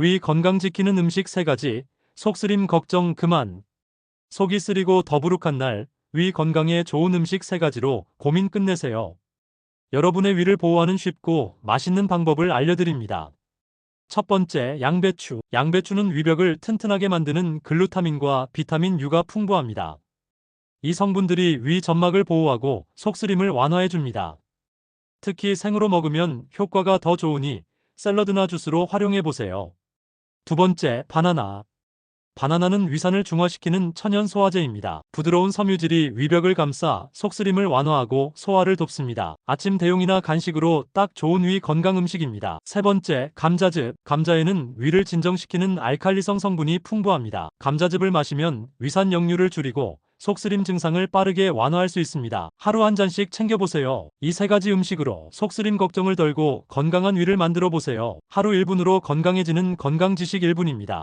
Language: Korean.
위 건강 지키는 음식 3가지, 속쓰림 걱정 그만. 속이 쓰리고 더부룩한 날, 위 건강에 좋은 음식 3가지로 고민 끝내세요. 여러분의 위를 보호하는 쉽고 맛있는 방법을 알려드립니다. 첫 번째, 양배추. 양배추는 위벽을 튼튼하게 만드는 글루타민과 비타민 U가 풍부합니다. 이 성분들이 위 점막을 보호하고 속쓰림을 완화해 줍니다. 특히 생으로 먹으면 효과가 더 좋으니 샐러드나 주스로 활용해 보세요. 두 번째, 바나나. 바나나는 위산을 중화시키는 천연 소화제입니다. 부드러운 섬유질이 위벽을 감싸 속쓰림을 완화하고 소화를 돕습니다. 아침 대용이나 간식으로 딱 좋은 위 건강 음식입니다. 세 번째, 감자즙. 감자에는 위를 진정시키는 알칼리성 성분이 풍부합니다. 감자즙을 마시면 위산 역류를 줄이고 속쓰림 증상을 빠르게 완화할 수 있습니다. 하루 한 잔씩 챙겨보세요. 이 세 가지 음식으로 속쓰림 걱정을 덜고 건강한 위를 만들어 보세요. 하루 1분으로 건강해지는 건강 지식 1분입니다.